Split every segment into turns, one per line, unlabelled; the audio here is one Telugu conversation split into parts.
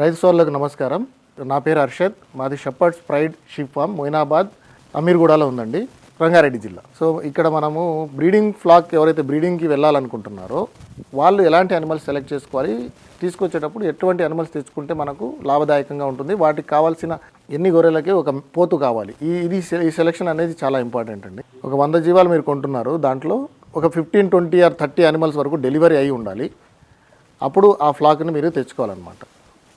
రైతు సోదరులకు నమస్కారం. నా పేరు హర్షద్. మాది shepherd's pride sheep farm Moinabad అమీర్గూడలో ఉందండి రంగారెడ్డి జిల్లా. సో ఇక్కడ మనము బ్రీడింగ్ ఫ్లాక్ ఎవరైతే బ్రీడింగ్కి వెళ్ళాలనుకుంటున్నారో వాళ్ళు ఎలాంటి అనిమల్స్ సెలెక్ట్ చేసుకోవాలి తీసుకొచ్చేటప్పుడు ఎటువంటి అనిమల్స్ తెచ్చుకుంటే మనకు లాభదాయకంగా ఉంటుంది వాటికి కావాల్సిన ఎన్ని గొర్రెలకి ఒక పోతు కావాలి. ఈ ఇది సె- ఈ సెలెక్షన్ అనేది చాలా ఇంపార్టెంట్ అండి. ఒక వంద జీవాలు మీరు కొంటున్నారు దాంట్లో ఒక fifteen twenty or thirty animals వరకు డెలివరీ అయి ఉండాలి. అప్పుడు ఆ ఫ్లాక్ని మీరు తెచ్చుకోవాలన్నమాట.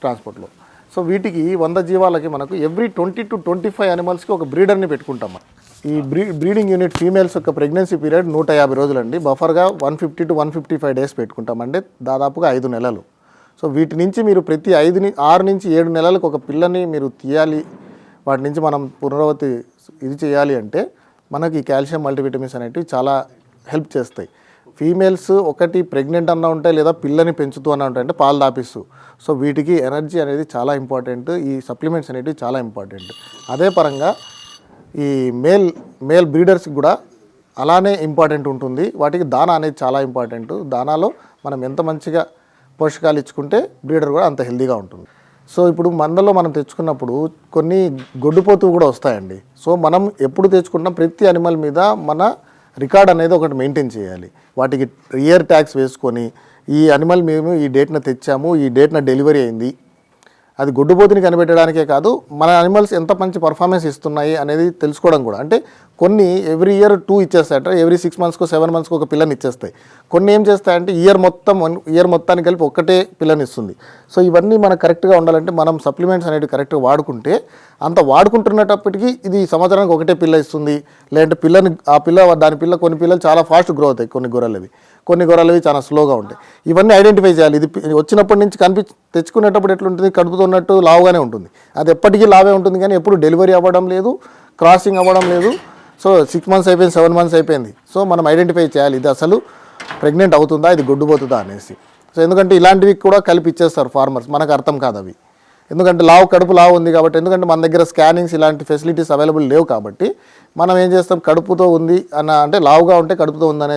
ట్రాన్స్పోర్ట్లో. సో వీటికి వంద జీవాలకి మనకు every twenty to twenty five అనిమల్స్కి ఒక బ్రీడర్ని పెట్టుకుంటాం మనం. ఈ బ్రీ బ్రీడింగ్ యూనిట్ ఫీమేల్స్ యొక్క ప్రెగ్నెన్సీ పీరియడ్ నూట యాభై రోజులండి. బఫర్గా one fifty to one fifty five days పెట్టుకుంటామంటే దాదాపుగా ఐదు నెలలు. సో వీటి నుంచి మీరు ప్రతి ఐదుని ఆరు నుంచి ఏడు నెలలకు ఒక పిల్లని మీరు తీయాలి. వాటి నుంచి మనం పునరావృతి ఇది చేయాలి అంటే మనకి ఈ కాల్షియం మల్టీవిటమిన్స్ అనేటివి చాలా హెల్ప్ చేస్తాయి. ఫీమేల్స్ ఒకటి ప్రెగ్నెంట్ అన్న ఉంటాయి లేదా పిల్లని పెంచుతూ అన్న ఉంటాయి అంటే పాలు దాపిస్తూ. సో వీటికి ఎనర్జీ అనేది చాలా ఇంపార్టెంట్. ఈ సప్లిమెంట్స్ అనేటివి చాలా ఇంపార్టెంట్. అదే పరంగా ఈ మేల్ మేల్ బ్రీడర్స్కి కూడా అలానే ఇంపార్టెంట్ ఉంటుంది. వాటికి దానా అనేది చాలా ఇంపార్టెంట్. దానాలో మనం ఎంత మంచిగా పోషకాలు ఇచ్చుకుంటే బ్రీడర్ కూడా అంత హెల్దీగా ఉంటుంది. సో ఇప్పుడు మందలో మనం తెచ్చుకున్నప్పుడు కొన్ని గొడ్డుపోతులు కూడా వస్తాయండి. సో మనం ఎప్పుడు తెచ్చుకున్నా ప్రతి అనిమల్ మీద మన రికార్డ్ అనేది ఒకటి మెయింటైన్ చేయాలి. వాటికి ఇయర్ ట్యాక్స్ వేసుకొని ఈ అనిమల్ మేము ఈ డేట్న తెచ్చాము ఈ డేట్న డెలివరీ అయింది. అది గొడ్డుపోతుని కనిపెట్టడానికే కాదు మన అనిమల్స్ ఎంత మంచి పర్ఫార్మెన్స్ ఇస్తున్నాయి అనేది తెలుసుకోవడం కూడా. అంటే కొన్ని ఎవ్రీ ఇయర్ టూ ఇచ్చేస్తాయట ఎవ్రీ సిక్స్ మంత్స్కో సెవెన్ మంత్స్కి ఒక పిల్లని ఇచ్చేస్తాయి. కొన్ని ఏం చేస్తాయంటే ఇయర్ మొత్తం ఇయర్ మొత్తానికి కలిపి ఒక్కటే పిల్లని ఇస్తుంది. సో ఇవన్నీ మనం కరెక్ట్గా ఉండాలంటే మనం సప్లిమెంట్స్ అనేవి కరెక్ట్గా వాడుకుంటే అంత వాడుకుంటున్నప్పటికీ ఇది సంవత్సరానికి ఒకటే పిల్ల ఇస్తుంది. లేదంటే పిల్లని ఆ పిల్ల దాని పిల్ల కొన్ని పిల్లలు చాలా ఫాస్ట్ గ్రో అవుతాయి కొన్ని గొర్రెలవి. కొన్ని గొర్రెలు చాలా స్లోగా ఉంటాయి. ఇవన్నీ ఐడెంటిఫై చేయాలి. ఇది వచ్చినప్పటి నుంచి కనిపి తెచ్చుకునేటప్పుడు ఎట్లుంటుంది? కడుపుతున్నట్టు లావుగానే ఉంటుంది. అది ఎప్పటికీ లావే ఉంటుంది కానీ ఎప్పుడు డెలివరీ అవ్వడం లేదు క్రాసింగ్ అవ్వడం లేదు. సో సిక్స్ మంత్స్ అయిపోయింది సెవెన్ మంత్స్ అయిపోయింది. సో మనం ఐడెంటిఫై చేయాలి. ఇది అసలు ప్రెగ్నెంట్ అవుతుందా? ఇది గుడ్డుపోతుందా? అనేసి. సో ఎందుకంటే ఇలాంటివి కూడా కలిపి ఇచ్చేస్తారు ఫార్మర్స్ మనకు అర్థం కాదు అవి. ఎందుకంటే లావు కడుపు లావు ఉంది కాబట్టి ఎందుకంటే మన దగ్గర స్కానింగ్స్ ఇలాంటి ఫెసిలిటీస్ అవైలబుల్ లేవు కాబట్టి మనం ఏం చేస్తాం? కడుపుతో ఉంది అన్న అంటే లావుగా ఉంటే కడుపుతో ఉందనే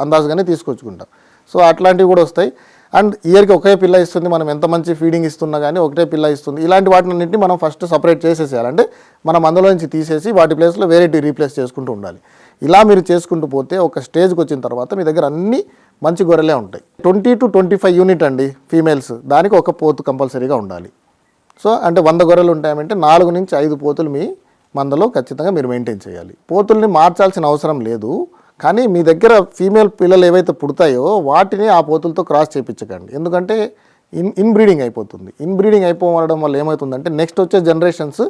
అందాజుగానే తీసుకొచ్చుకుంటాం. సో అట్లాంటివి కూడా వస్తాయి. అండ్ ఇయర్కి ఒకే పిల్ల ఇస్తుంది మనం ఎంత మంచి ఫీడింగ్ ఇస్తున్నా కానీ ఒకటే పిల్ల ఇస్తుంది. ఇలాంటి వాటినన్నింటినీ మనం ఫస్ట్ సపరేట్ చేసేసేయాలి. అంటే మనం అందులో నుంచి తీసేసి వాటి ప్లేస్లో వేరేటి రీప్లేస్ చేసుకుంటూ ఉండాలి. ఇలా మీరు చేసుకుంటూ పోతే ఒక స్టేజ్కి వచ్చిన తర్వాత మీ దగ్గర అన్ని మంచి గొర్రెలే ఉంటాయి. Twenty to twenty five unit అండి ఫీమేల్స్. దానికి ఒక పోతు కంపల్సరీగా ఉండాలి. సో అంటే వంద గొర్రెలు ఉంటాయంటే నాలుగు నుంచి ఐదు పోతులు మీ మందలో ఖచ్చితంగా మీరు మెయింటైన్ చేయాలి. పోతుల్ని మార్చాల్సిన అవసరం లేదు. కానీ మీ దగ్గర ఫీమేల్ పిల్లలు ఏవైతే పుడతాయో వాటిని ఆ పోతులతో క్రాస్ చేయించకండి ఎందుకంటే ఇన్ ఇన్బ్రీడింగ్ అయిపోతుంది. ఇన్బ్రీడింగ్ అయిపోవడం వల్ల ఏమవుతుందంటే నెక్స్ట్ వచ్చే జనరేషన్స్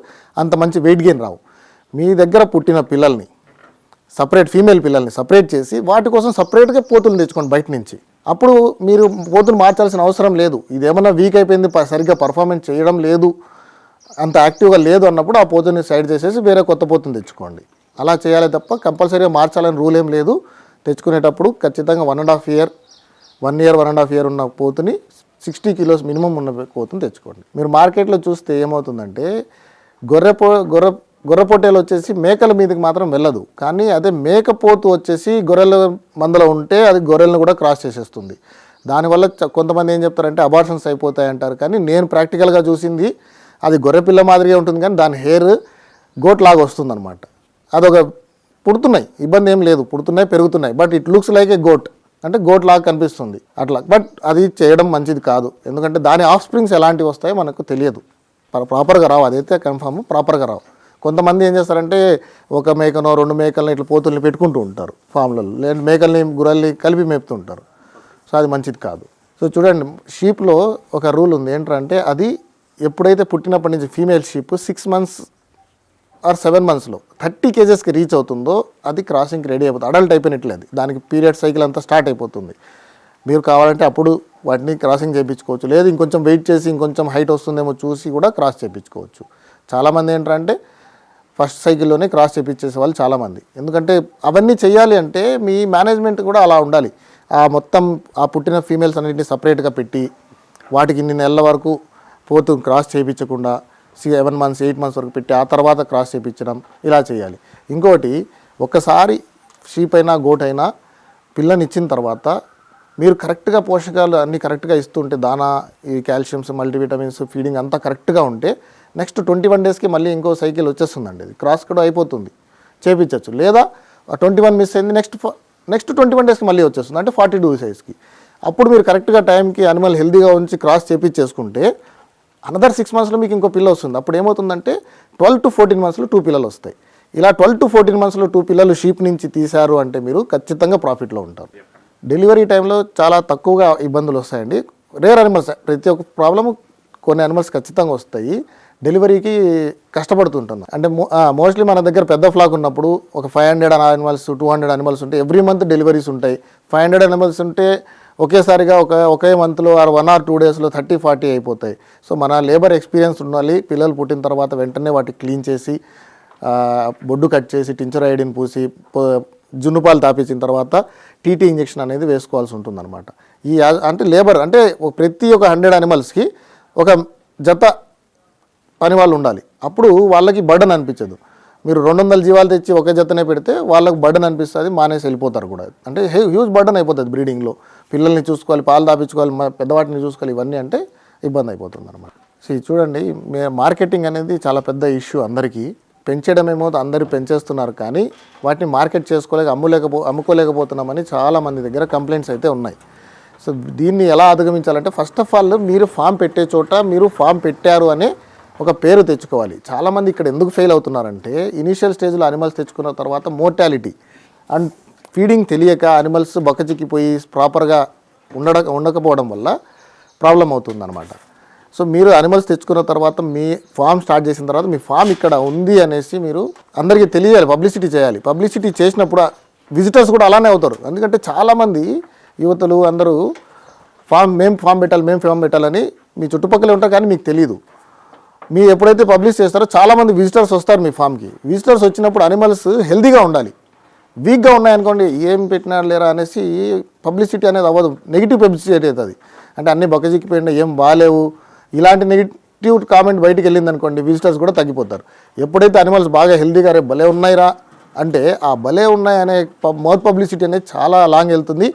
అంత మంచి వెయిట్ గెయిన్ రావు. మీ దగ్గర పుట్టిన పిల్లల్ని సపరేట్ ఫీమేల్ పిల్లల్ని సపరేట్ చేసి వాటి కోసం సపరేట్గా పోతులు తెచ్చుకోండి బయట నుంచి. అప్పుడు మీరు పోతులు మార్చాల్సిన అవసరం లేదు. ఇది వీక్ అయిపోయింది సరిగ్గా పర్ఫార్మెన్స్ చేయడం లేదు అంత యాక్టివ్గా లేదు అన్నప్పుడు ఆ పోతుని సైడ్ చేసేసి వేరే కొత్త పోతుని తెచ్చుకోండి. అలా చేయాలి తప్ప కంపల్సరీగా మార్చాలని రూల్ ఏం లేదు. తెచ్చుకునేటప్పుడు ఖచ్చితంగా one and half year one year one and half year ఉన్న పోతుని సిక్స్టీ కిలోస్ మినిమం ఉన్న పోతుని తెచ్చుకోండి. మీరు మార్కెట్లో చూస్తే ఏమవుతుందంటే గొర్రె పో గొర్రె గొర్రెపొట్టేలు వచ్చేసి మేకల మీదకి మాత్రం వెళ్ళదు. కానీ అదే మేకపోతు వచ్చేసి గొర్రెల మందలో ఉంటే అది గొర్రెలను కూడా క్రాస్ చేసేస్తుంది. దానివల్ల చ- కొంతమంది ఏం చెప్తారంటే అబార్షన్స్ అయిపోతాయి అంటారు. కానీ నేను ప్రాక్టికల్గా చూసింది అది గొర్రె పిల్ల మాదిరిగా ఉంటుంది కానీ దాని హెయిర్ గోట్లాగా వస్తుందన్నమాట. అదొక పుడుతున్నాయి. ఇబ్బంది ఏం లేదు. పుడుతున్నాయి పెరుగుతున్నాయి. But it looks like a goat అంటే గోట్ లాగా కనిపిస్తుంది. అట్లా. బట్ అది చేయడం మంచిది కాదు. ఎందుకంటే దాని ఆఫ్ స్ప్రింగ్స్ ఎలాంటివి వస్తాయో మనకు తెలియదు. ప్రాపర్గా రావు. అదైతే కన్ఫామ్ ప్రాపర్గా రావు. కొంతమంది ఏం చేస్తారంటే ఒక మేకనో రెండు మేకల్ని ఇట్లా పోతుల్ని పెట్టుకుంటూ ఉంటారు ఫామ్లలో లేదు మేకల్ని గుర్రల్ని కలిపి మేపుతుంటారు సో అది మంచిది కాదు. సో చూడండి. షీప్లో ఒక రూల్ ఉంది. ఏంటంటే అది ఎప్పుడైతే పుట్టినప్పటి నుంచి female sheep six months or seven మంత్స్లో థర్టీ కేజెస్కి రీచ్ అవుతుందో అది క్రాసింగ్కి రెడీ అయిపోతుంది. అడల్ట్ అయిపోయినట్లేదు. దానికి పీరియడ్ సైకిల్ అంతా స్టార్ట్ అయిపోతుంది. మీరు కావాలంటే అప్పుడు వాటిని క్రాసింగ్ చేయించుకోవచ్చు. లేదు ఇంకొంచెం వెయిట్ చేసి ఇంకొంచెం హైట్ వస్తుందేమో చూసి కూడా క్రాస్ చేయించుకోవచ్చు. చాలామంది ఏంటంటే ఫస్ట్ సైకిల్లోనే క్రాస్ చేయించేసే వాళ్ళు చాలామంది. ఎందుకంటే అవన్నీ చేయాలి అంటే మీ మేనేజ్మెంట్ కూడా అలా ఉండాలి. ఆ మొత్తం ఆ పుట్టిన ఫీమేల్స్ అన్నింటినీ సపరేట్గా పెట్టి వాటికి ఇన్ని నెలల వరకు పోతూ క్రాస్ చేయించకుండా సెవెన్ మంత్స్ ఎయిట్ మంత్స్ వరకు పెట్టి ఆ తర్వాత క్రాస్ చేయించడం ఇలా చేయాలి. ఇంకోటి ఒకసారి షీప్ అయినా గోట్ అయినా పిల్లని ఇచ్చిన తర్వాత మీరు కరెక్ట్గా పోషకాలు అన్నీ కరెక్ట్గా ఇస్తుంటే దానా ఈ కాల్షియమ్స్ మల్టీవిటమిన్స్ ఫీడింగ్ అంతా కరెక్ట్గా ఉంటే నెక్స్ట్ ట్వంటీ వన్ డేస్కి మళ్ళీ ఇంకో సైకిల్ వచ్చేస్తుందండి. ఇది క్రాస్ కూడా అయిపోతుంది. చేపించవచ్చు లేదా ట్వంటీ వన్ మిస్ అయింది నెక్స్ట్ నెక్స్ట్ ట్వంటీ వన్ డేస్కి మళ్ళీ వచ్చేస్తుంది. అంటే ఫార్టీ టూ సైజ్కి అప్పుడు మీరు కరెక్ట్గా టైంకి అనిమల్ హెల్దీగా ఉంచి క్రాస్ చేపించేసుకుంటే అనదర్ సిక్స్ మంత్స్లో మీకు ఇంకో పిల్ల వస్తుంది. అప్పుడు ఏమవుతుందంటే ట్వెల్వ్ టు ఫోర్టీన్ మంత్స్లో టూ పిల్లలు వస్తాయి. ఇలా ట్వెల్వ్ టు ఫోర్టీన్ మంత్స్లో టూ పిల్లలు షీప్ నుంచి తీశారు అంటే మీరు ఖచ్చితంగా ప్రాఫిట్లో ఉంటారు. డెలివరీ టైంలో చాలా తక్కువగా ఇబ్బందులు వస్తాయండి. రేర్ అనిమల్స్ ప్రతి ఒక్క ప్రాబ్లము కొన్ని అనిమల్స్ ఖచ్చితంగా వస్తాయి. డెలివరీకి కష్టపడుతుంటున్నాం అంటే మోస్ట్లీ మన దగ్గర పెద్ద ఫ్లాక్ ఉన్నప్పుడు ఒక five hundred animals two hundred animals ఉంటే ఎవ్రీ మంత్ డెలివరీస్ ఉంటాయి. ఫైవ్ హండ్రెడ్ అనిమల్స్ ఉంటే ఒకేసారిగా ఒక ఒకే మంత్లో ఆర్ వన్ ఆర్ టూ డేస్లో థర్టీ ఫార్టీ అయిపోతాయి. సో మన లేబర్ ఎక్స్పీరియన్స్ ఉండాలి. పిల్లలు పుట్టిన తర్వాత వెంటనే వాటిని క్లీన్ చేసి బొడ్డు కట్ చేసి టించర్ ఐడిన్ పూసి జున్నుపాలు తాపించిన తర్వాత టీటీ ఇంజెక్షన్ అనేది వేసుకోవాల్సి ఉంటుందన్నమాట. ఈ అంటే లేబర్ అంటే ప్రతి ఒక హండ్రెడ్ అనిమల్స్కి ఒక జత పని వాళ్ళు ఉండాలి. అప్పుడు వాళ్ళకి బర్డన్ అనిపించదు. మీరు రెండు వందల జీవాలు తెచ్చి ఒకే జతనే పెడితే వాళ్ళకి బర్డన్ అనిపిస్తుంది మానేసి వెళ్ళిపోతారు కూడా. అంటే హ్యూజ్ బర్డన్ అయిపోతుంది బ్రీడింగ్లో. పిల్లల్ని చూసుకోవాలి పాలు దాపించుకోవాలి పెద్దవాటిని చూసుకోవాలి ఇవన్నీ అంటే ఇబ్బంది అయిపోతుంది అనమాట సో చూడండి మే మార్కెటింగ్ అనేది చాలా పెద్ద ఇష్యూ అందరికీ. పెంచడమేమో అందరూ పెంచేస్తున్నారు కానీ వాటిని మార్కెట్ చేసుకోలేక అమ్ములేకపో అమ్ముకోలేకపోతున్నామని చాలా మంది దగ్గర కంప్లైంట్స్ అయితే ఉన్నాయి. సో దీన్ని ఎలా అధిగమించాలంటే ఫస్ట్ ఆఫ్ ఆల్ మీరు ఫామ్ పెట్టే చోట మీరు ఫామ్ పెట్టారు అనే ఒక పేరు తెచ్చుకోవాలి. చాలామంది ఇక్కడ ఎందుకు ఫెయిల్ అవుతున్నారంటే ఇనీషియల్ స్టేజ్లో అనిమల్స్ తెచ్చుకున్న తర్వాత మోర్టాలిటీ. అండ్ ఫీడింగ్ తెలియక అనిమల్స్ బొక్కచిక్కిపోయి ప్రాపర్గా ఉండడ ఉండకపోవడం వల్ల ప్రాబ్లం అవుతుందన్నమాట. సో మీరు అనిమల్స్ తెచ్చుకున్న తర్వాత మీ ఫామ్ స్టార్ట్ చేసిన తర్వాత మీ ఫామ్ ఇక్కడ ఉంది అనేసి మీరు అందరికీ తెలియాలి పబ్లిసిటీ చేయాలి. పబ్లిసిటీ చేసినప్పుడు విజిటర్స్ కూడా అలానే అవుతారు. ఎందుకంటే చాలామంది యువతలు అందరూ ఫామ్ మేము ఫామ్ పెట్టాలి మేము ఫామ్ పెట్టాలని మీ చుట్టుపక్కల ఉంటారు కానీ మీకు తెలియదు మీ ఎప్పుడైతే పబ్లిష్ చేస్తారో చాలామంది విజిటర్స్ వస్తారు మీ ఫామ్కి. విజిటర్స్ వచ్చినప్పుడు అనిమల్స్ హెల్దీగా ఉండాలి. వీక్గా ఉన్నాయనుకోండి ఏం పెట్టినారు లేరా అనేసి పబ్లిసిటీ అనేది అవ్వదు. నెగిటివ్ పబ్లిసిటీ అవుతుంది. అంటే అన్ని బక్కచిక్కిపోయిండే ఏం బాగాలేవు ఇలాంటి నెగిటివ్ కామెంట్ బయటికి వెళ్ళింది అనుకోండి విజిటర్స్ కూడా తగ్గిపోతారు. ఎప్పుడైతే అనిమల్స్ బాగా హెల్దీగా రే భలే ఉన్నాయిరా అంటే ఆ భలే ఉన్నాయి అనే మౌత్ పబ్లిసిటీ అనేది చాలా లాంగ్ వెళ్తుంది.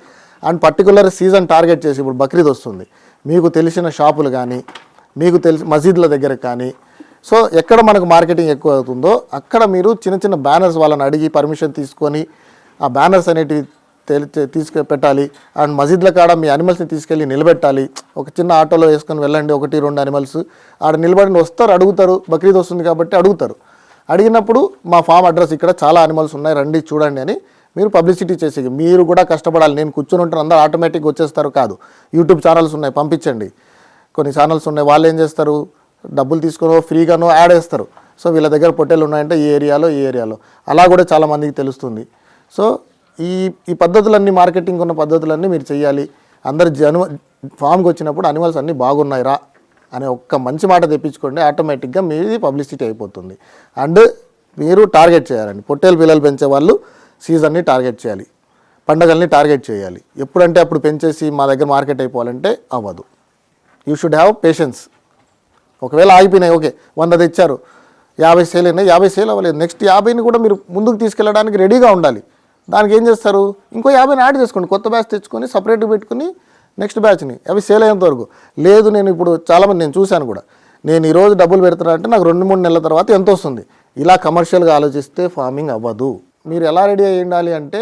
అండ్ పర్టికులర్ సీజన్ టార్గెట్ చేసి ఇప్పుడు బక్రీద్ వస్తుంది. మీకు తెలిసిన షాపులు కానీ మీకు తెలిసి మసీదుల దగ్గర కానీ సో ఎక్కడ మనకు మార్కెటింగ్ ఎక్కువ అవుతుందో అక్కడ మీరు చిన్న చిన్న బ్యానర్స్ వాళ్ళని అడిగి పర్మిషన్ తీసుకొని ఆ బ్యానర్స్ అనేటివి తెలి తీసుకు పెట్టాలి అండ్ మసీద్ల కాడ మీ అనిమల్స్ని తీసుకెళ్ళి నిలబెట్టాలి. ఒక చిన్న ఆటోలో వేసుకొని వెళ్ళండి ఒకటి రెండు అనిమల్స్. ఆడ నిలబడి వస్తారు అడుగుతారు. బక్రీద్ వస్తుంది కాబట్టి అడుగుతారు. అడిగినప్పుడు మా ఫామ్ అడ్రస్ ఇక్కడ చాలా అనిమల్స్ ఉన్నాయి రండి చూడండి అని మీరు పబ్లిసిటీ చేసి మీరు కూడా కష్టపడాలి. నేను కూర్చొని ఉంటాను అందరూ ఆటోమేటిక్గా వచ్చేస్తారు కాదు. యూట్యూబ్ ఛానల్స్ ఉన్నాయి పంపించండి. కొన్ని ఛానల్స్ ఉన్నాయి వాళ్ళు ఏం చేస్తారు? డబ్బులు తీసుకొని ఫ్రీగానో యాడ్ వేస్తారు సో వీళ్ళ దగ్గర పొట్టేలు ఉన్నాయంటే ఈ ఏరియాలో ఈ ఏరియాలో. అలా కూడా చాలామందికి తెలుస్తుంది. సో ఈ ఈ పద్ధతులన్నీ మార్కెటింగ్ ఉన్న పద్ధతులన్నీ మీరు చేయాలి అందరు జను ఫామ్కి వచ్చినప్పుడు అనిమల్స్ అన్నీ బాగున్నాయిరా అనే ఒక్క మంచి మాట తెప్పించుకోండి. ఆటోమేటిక్గా మీది పబ్లిసిటీ అయిపోతుంది. అండ్ మీరు టార్గెట్ చేయాలండి. పొట్టేలు పిల్లలు పెంచే వాళ్ళు సీజన్ని టార్గెట్ చేయాలి. పండగల్ని టార్గెట్ చేయాలి. ఎప్పుడంటే అప్పుడు పెంచేసి మా దగ్గర మార్కెట్ అయిపోవాలంటే అవ్వదు. You should have patience. ఒకవేళ ఆగిపోయినాయి ఓకే వంద తెచ్చారు. యాభై సేల్ అయినాయి యాభై సేల్ అవ్వలేదు. నెక్స్ట్ యాభైని కూడా మీరు ముందుకు తీసుకెళ్ళడానికి రెడీగా ఉండాలి. దానికి ఏం చేస్తారు? ఇంకో యాభైని యాడ్ చేసుకోండి. కొత్త బ్యాచ్ తెచ్చుకొని సపరేట్గా పెట్టుకుని నెక్స్ట్ బ్యాచ్ని అవి సేల్ అయ్యేంత వరకు. లేదు నేను ఇప్పుడు చాలామంది నేను చూశాను కూడా. నేను ఈరోజు డబ్బులు పెడుతున్నా అంటే నాకు రెండు మూడు నెలల తర్వాత ఎంత వస్తుంది? ఇలా కమర్షియల్గా ఆలోచిస్తే ఫార్మింగ్ అవ్వదు. మీరు ఎలా రెడీ అయ్యి ఉండాలి అంటే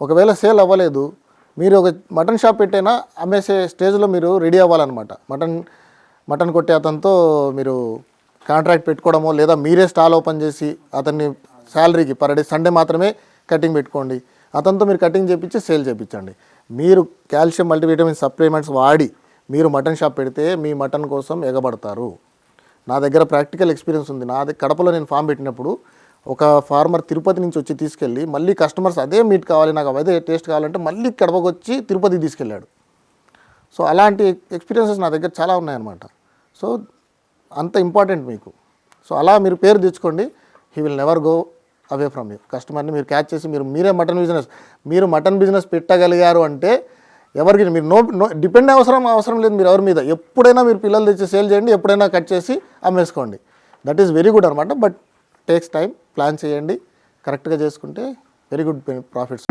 ఒకవేళ సేల్ అవ్వలేదు మీరు ఒక మటన్ షాప్ పెట్టైనా అమ్మేసే స్టేజ్లో మీరు రెడీ అవ్వాలన్నమాట. మటన్ మటన్ కొట్టే అతనితో మీరు కాంట్రాక్ట్ పెట్టుకోవడమో లేదా మీరే స్టాల్ ఓపెన్ చేసి అతన్ని శాలరీకి పర్ డే సండే మాత్రమే కటింగ్ పెట్టుకోండి. అతనితో మీరు కటింగ్ చేపించి సేల్ చేయించండి మీరు కాల్షియం మల్టీవిటమిన్ సప్లిమెంట్స్ వాడి మీరు మటన్ షాప్ పెడితే మీ మటన్ కోసం ఎగబడతారు. నా దగ్గర ప్రాక్టికల్ ఎక్స్పీరియన్స్ ఉంది. నా కడపలో నేను ఫామ్ పెట్టినప్పుడు ఒక ఫార్మర్ తిరుపతి నుంచి వచ్చి తీసుకెళ్ళి మళ్ళీ కస్టమర్స్ అదే మీట్ కావాలి నాకు అదే టేస్ట్ కావాలంటే మళ్ళీ కడపకు వచ్చి తిరుపతికి తీసుకెళ్ళాడు. సో అలాంటి ఎక్స్పీరియన్సెస్ నా దగ్గర చాలా ఉన్నాయన్నమాట. సో అంత ఇంపార్టెంట్ మీకు. సో అలా మీరు పేరు తెచ్చుకోండి. He will never go away from you కస్టమర్ని మీరు క్యాచ్ చేసి మీరు మీరే మటన్ బిజినెస్ మీరు మటన్ బిజినెస్ పెట్టగలిగారు అంటే ఎవరికి మీరు నో నో డిపెండ్ అవసరం అవసరం లేదు మీరు ఎవరి మీద. ఎప్పుడైనా మీరు పిల్లలు తెచ్చి సేల్ చేయండి ఎప్పుడైనా కట్ చేసి అమ్మేసుకోండి. దట్ ఈస్ వెరీ గుడ్ అనమాట బట్ టేక్స్ టైం ప్లాన్ చేయండి. కరెక్ట్గా చేసుకుంటే వెరీ గుడ్ ప్రాఫిట్స్